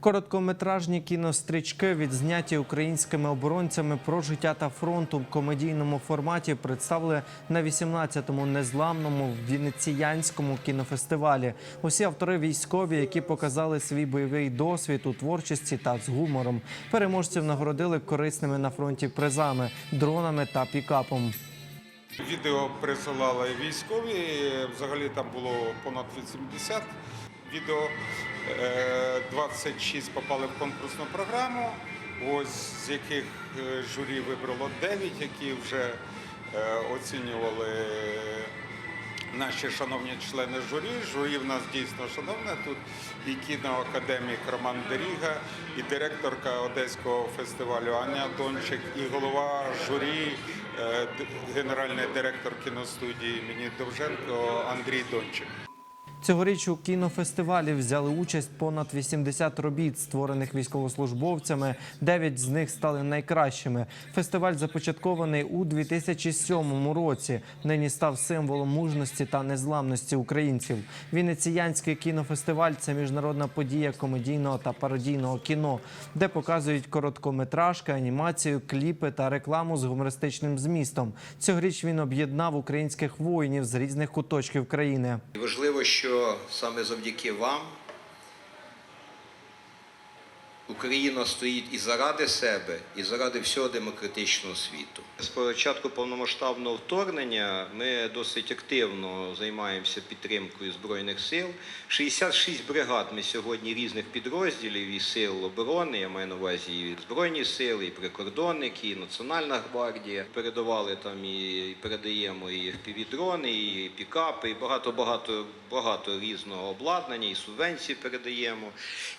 Короткометражні кінострічки, відзняті українськими оборонцями про життя та фронту в комедійному форматі, представили на 18-му незламному венеціянському кінофестивалі. Усі автори військові, які показали свій бойовий досвід у творчості та з гумором. Переможців нагородили корисними на фронті призами, дронами та пікапом. Відео присилали військові. Взагалі там було понад 80 відео. Е, 26 попали в конкурсну програму. Ось з яких е, журі вибрало 9, які вже е, оцінювали наші шановні члени журі. Журі в нас дійсно шановне. Тут і кіноакадемік Роман Деріга, і директорка Одеського фестивалю Аня Дончик, і голова журі, е, генеральний директор кіностудії імені Довженко Андрій Дончик. Цьогоріч у кінофестивалі взяли участь понад 80 робіт, створених військовослужбовцями. Дев'ять з них стали найкращими. Фестиваль започаткований у 2007 році. Нині став символом мужності та незламності українців. Вінеціянський кінофестиваль це міжнародна подія комедійного та пародійного кіно, де показують короткометражки, анімацію, кліпи та рекламу з гумористичним змістом. Цьогоріч він об'єднав українських воїнів з різних куточків країни. Важливо, що саме завдяки вам Україна стоїть і заради себе, і заради всього демократичного світу. З початку повномасштабного вторгнення ми досить активно займаємося підтримкою збройних сил. 66 бригад ми сьогодні різних підрозділів і сил оборони. Я маю на увазі і збройні сили, і прикордонники, і Національна гвардія. Передавали там і передаємо і впівдрони, і пікапи, і багато багато багато різного обладнання, і субвенції передаємо.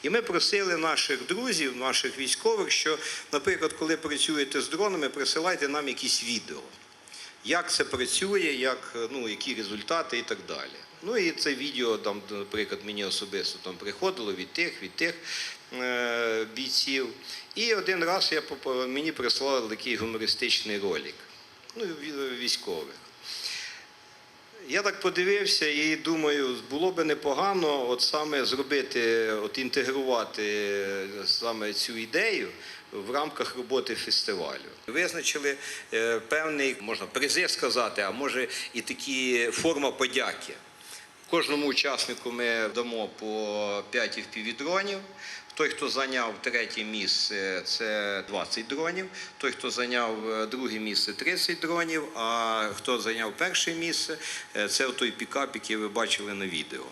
І ми просили наших друзів, наших військових, що, наприклад, коли працюєте з дронами, присилайте нам якісь відео. Як це працює, як, ну, які результати і так далі. Ну і це відео, там, наприклад, мені особисто там приходило від тих, від тих е, бійців. І один раз я, мені прислали такий гумористичний ролик ну, військових. Я так подивився і думаю, було би непогано от саме зробити, от інтегрувати е, саме цю ідею в рамках роботи фестивалю. Визначили е, певний, можна призи сказати, а може і такі форма подяки. Кожному учаснику ми дамо по 5 впівдронів. Той, хто зайняв третє місце, це 20 дронів. Той, хто зайняв е, друге місце, 30 дронів. А хто зайняв перше місце, е, це той пікап, який ви бачили на відео.